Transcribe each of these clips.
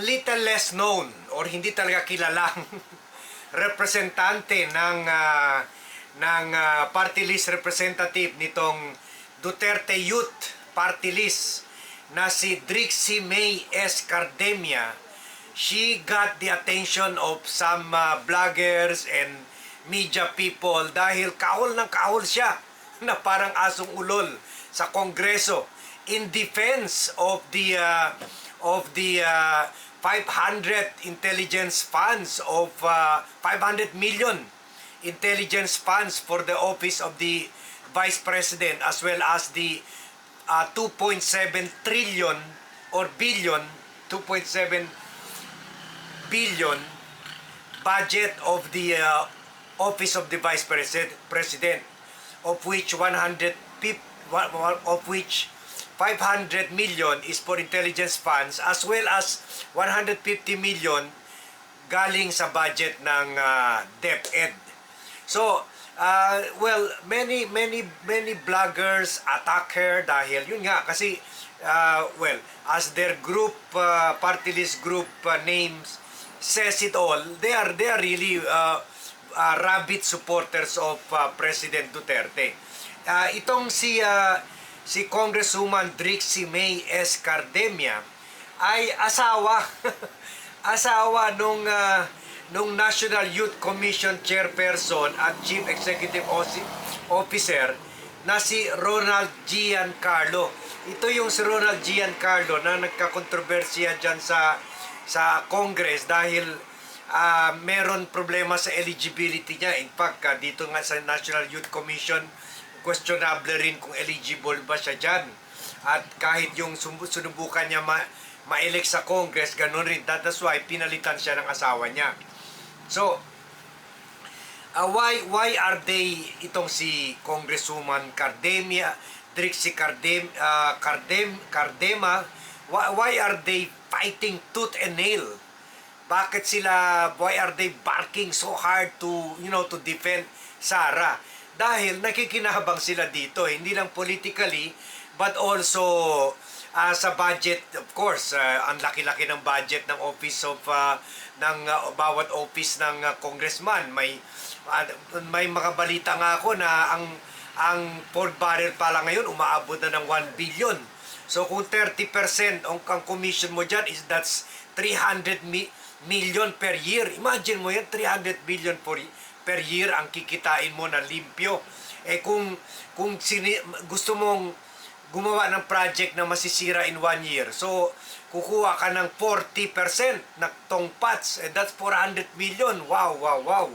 less known or hindi talaga kilalang representante ng ah, ng ah, party list representative nitong Duterte Youth Party List na si Drixie May S. Cardemia she got the attention of some ah, bloggers and media people dahil kahol ng kahol siya na parang asong ulol sa kongreso in defense of the uh, of the uh, 500 intelligence funds of uh, 500 million intelligence funds for the office of the vice president as well as the uh, 2.7 trillion or billion 2.7 billion budget of the uh, office of the vice president of which 100 pip- wa- wa- of which 500 million is for intelligence funds as well as 150 million galing sa budget ng uh, DepEd. So, uh, well, many many many bloggers attack her dahil yun nga kasi uh, well, as their group uh, party list group uh, names says it all, they are they are really uh, uh, rabid supporters of uh, President Duterte. Uh, itong si uh, si Congresswoman Drixie May S. Cardemia ay asawa asawa nung uh, nung National Youth Commission Chairperson at Chief Executive Officer na si Ronald Giancarlo. Ito yung si Ronald Giancarlo na nagka-kontrobersiya dyan sa sa Congress dahil ah, meron problema sa eligibility niya. In fact, ah, dito nga sa National Youth Commission, questionable rin kung eligible ba siya dyan. At kahit yung sunubukan niya ma- ma-elect sa Congress, ganun rin. That- That's why pinalitan siya ng asawa niya. So, uh, why why are they itong si Congresswoman Cardemia, Trixie Cardem, uh, Cardem, Cardema, why, why are they fighting tooth and nail? Bakit sila, why are they barking so hard to, you know, to defend Sara? Dahil nakikinabang sila dito, hindi lang politically, but also ah, sa budget, of course, ah, ang laki-laki ng budget ng office of, ah, ng ah, bawat office ng ah, congressman. May, ah, may mga balita nga ako na ang, ang Ford barrel pa lang ngayon, umaabot na ng 1 billion. So kung 30% ang, ang commission mo dyan is that's 300 mi- million per year. Imagine mo yan, 300 million per, per year ang kikitain mo na limpyo. Eh kung kung sini, gusto mong gumawa ng project na masisira in one year. So, kukuha ka ng 40% na tongpats. Eh, that's 400 million. Wow, wow, wow.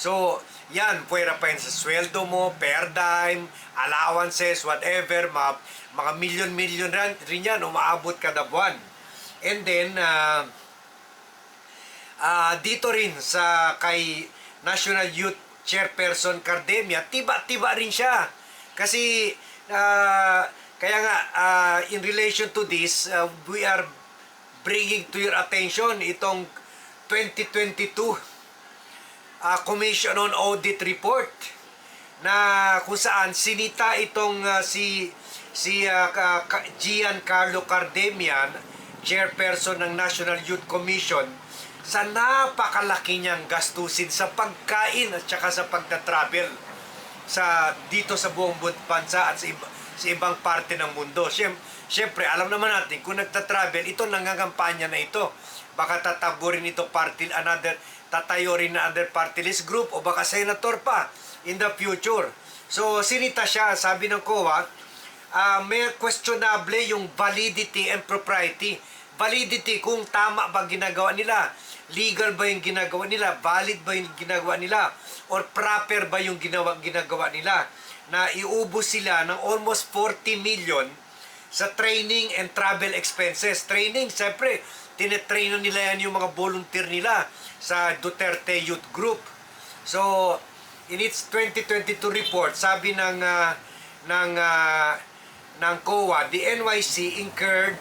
So, yan, pwera pa yun sa sweldo mo, per dime, allowances, whatever, mga, mga million-million rin yan, umaabot kada buwan. And then, uh, Ah, dito rin sa kay National Youth Chairperson Cardemia, tiba-tiba rin siya. Kasi ah, kaya nga ah, in relation to this, ah, we are bringing to your attention itong 2022 ah, Commission on Audit Report na kung saan sinita itong ah, si si ka- Giancarlo Cardemian, chairperson ng National Youth Commission, sa napakalaki niyang gastusin sa pagkain at saka sa pagta-travel sa dito sa buong bansa at sa, iba, sa ibang parte ng mundo. Siyem, siyempre, alam naman natin, kung nagta-travel, ito nangangampanya na ito. Baka tatabo rin ito party, another, tatayo rin na other party list group o baka senator pa in the future. So, sinita siya, sabi ng COA, ah, may questionable yung validity and propriety. Validity kung tama ba ginagawa nila, legal ba yung ginagawa nila, valid ba yung ginagawa nila, or proper ba yung ginawa, ginagawa nila na iubos sila ng almost 40 million sa training and travel expenses. Training, siyempre, tinetrain nila yan yung mga volunteer nila sa Duterte Youth Group. So, in its 2022 report, sabi ng ah, ng ah, ng COA, the NYC incurred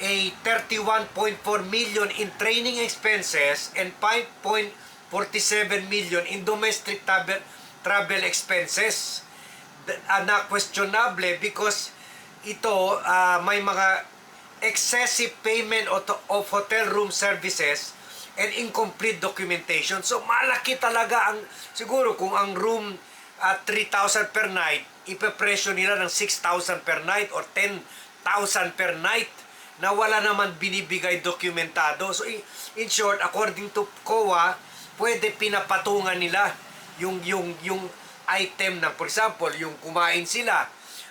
a 31.4 million in training expenses and 5.47 million in domestic travel, travel expenses uh, na questionable because ito ah, may mga excessive payment of, of hotel room services and incomplete documentation. So malaki talaga ang siguro kung ang room at 3,000 per night, ipepresyo nila ng 6,000 per night or 10,000 per night na wala naman binibigay dokumentado. So in, short, according to COA, pwede pinapatungan nila yung yung yung item ng for example, yung kumain sila.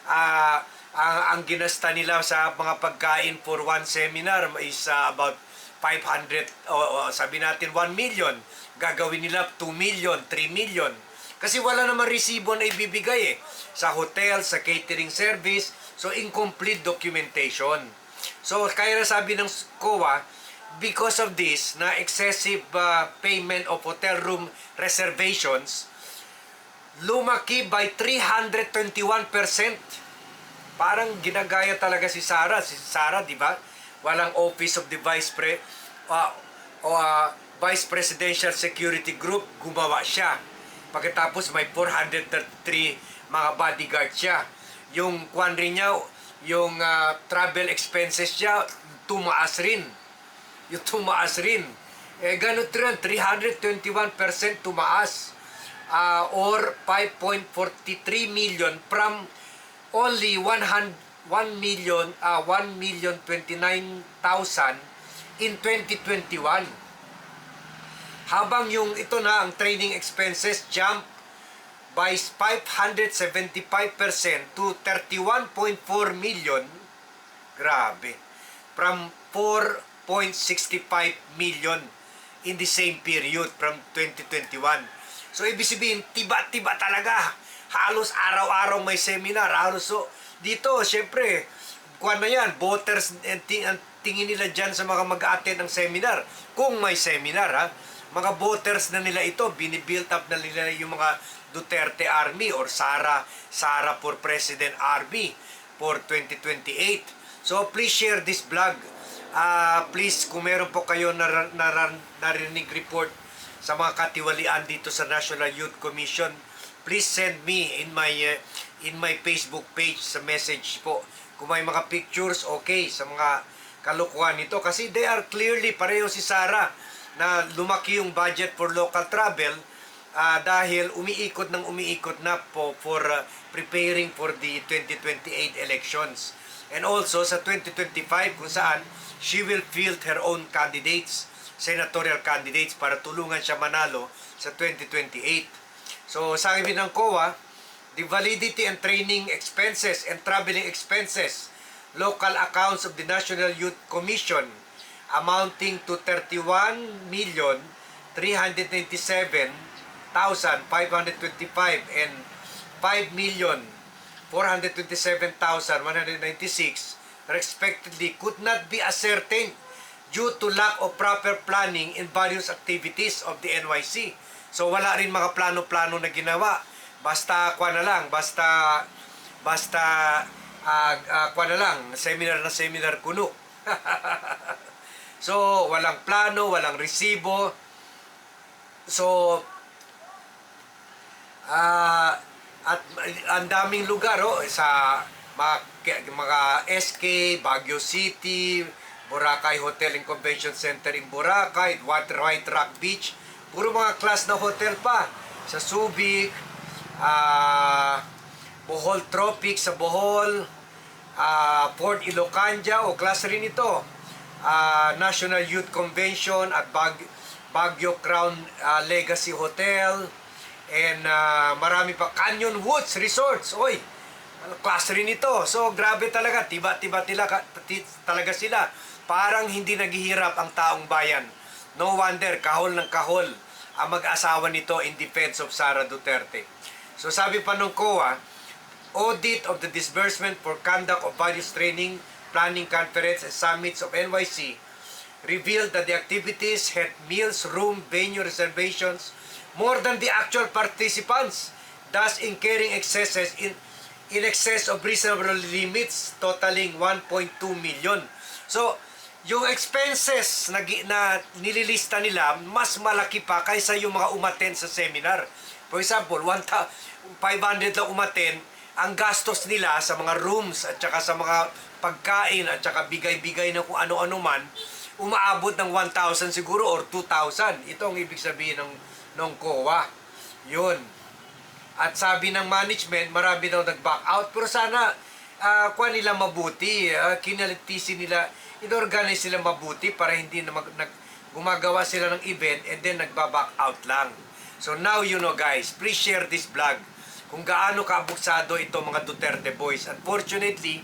Ah ang, ang ginasta nila sa mga pagkain for one seminar is ah, about 500 o o, sabi natin 1 million. Gagawin nila 2 million 3 million. Kasi wala naman resibo na ibibigay eh sa hotel sa catering service. So incomplete documentation so kaya sabi ng COA because of this na excessive ah, payment of hotel room reservations lumaki by 321%. Parang ginagaya talaga si Sarah. Si Sarah, di ba? Walang Office of the Vice Pre o ah, Vice Presidential Security Group, gumawa siya. Pagkatapos may 433 mga bodyguard siya. Yung kwan rin niya, yung ah, travel expenses niya, tumaas rin. Yung tumaas rin. Eh, ganun rin, 321% tumaas uh, or 5.43 million from only 100 1 million uh, 1 million 29,000 in 2021 habang yung ito na ang training expenses jump by 575% to 31.4 million grabe from 4.65 million in the same period from 2021 So, ibig sabihin, tiba-tiba talaga. Halos araw-araw may seminar. Halos, so, dito, syempre, kuha na yan, voters, ting- ang tingin nila dyan sa mga mag-attend ng seminar. Kung may seminar, ha? Mga voters na nila ito, binibuild up na nila yung mga Duterte Army or Sara, Sara for President Army for 2028. So, please share this vlog. Ah, please, kung meron po kayo nar- nar- narinig report sa mga katiwalian dito sa National Youth Commission, please send me in my uh, in my Facebook page sa message po. Kung may mga pictures, okay, sa mga kalukuhan nito. Kasi they are clearly, pareho si Sara, na lumaki yung budget for local travel ah, dahil umiikot ng umiikot na po for uh, preparing for the 2028 elections. And also sa 2025 kung saan she will field her own candidates senatorial candidates para tulungan siya manalo sa 2028. So, sabi ng COA, the validity and training expenses and traveling expenses, local accounts of the National Youth Commission amounting to 31 million 397,525 and 5 million 427,196 respectively could not be ascertained due to lack of proper planning in various activities of the NYC. So wala rin mga plano-plano na ginawa. Basta kwa na lang, basta basta uh, uh, kwa na lang, seminar na seminar kuno. so walang plano, walang resibo. So ah at ang daming lugar oh, sa mga, mga SK, Baguio City, Boracay Hotel and Convention Center in Boracay, White, Rock Beach. Puro mga class na hotel pa. Sa Subic, ah Bohol Tropic sa Bohol, ah Port Ilocanja, o class rin ito. Ah, National Youth Convention at Bag Baguio Crown ah, Legacy Hotel, and ah, marami pa. Canyon Woods Resorts, oy! Ano, class rin ito. So, grabe talaga. Tiba-tiba talaga sila. Parang hindi naghihirap ang taong bayan. No wonder, kahol ng kahol ang mag-asawa nito in defense of Sara Duterte. So, sabi pa nung COA, audit of the disbursement for conduct of various training, planning conference, and summits of NYC revealed that the activities had meals, room, venue reservations more than the actual participants, thus incurring excesses in in excess of reasonable limits totaling 1.2 million. So, yung expenses na, na nililista nila, mas malaki pa kaysa yung mga umaten sa seminar. For example, 1,000 500 lang umaten, ang gastos nila sa mga rooms at saka sa mga pagkain at saka bigay-bigay na kung ano-ano man, umaabot ng 1,000 siguro or 2,000. Ito ang ibig sabihin ng, ng COA. Yun. At sabi ng management, marami daw nag-back out. Pero sana, uh, kuha nila mabuti. Uh, kinalitisi nila, inorganize sila mabuti para hindi na mag, nag, gumagawa sila ng event and then nagba-back out lang. So now you know guys, please share this vlog kung gaano kaabuksado itong mga Duterte boys. Unfortunately,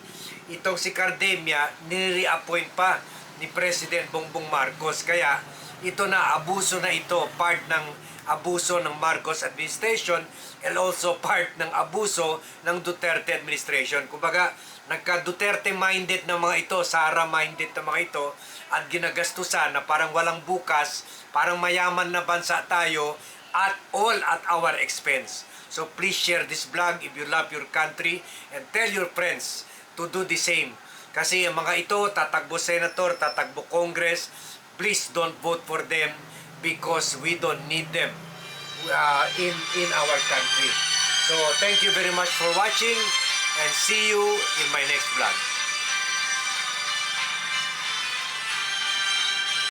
itong si Cardemia, nire-appoint pa ni President Bongbong Marcos. Kaya ito na, abuso na ito, part ng abuso ng Marcos administration and also part ng abuso ng Duterte administration. Kumbaga, nagka-Duterte minded na mga ito, Sara minded na mga ito, at ginagastusan na parang walang bukas, parang mayaman na bansa tayo, at all at our expense. So please share this vlog if you love your country and tell your friends to do the same. Kasi ang mga ito, tatakbo senator, tatakbo congress, please don't vote for them because we don't need them uh, in, in our country. So thank you very much for watching and see you in my next vlog.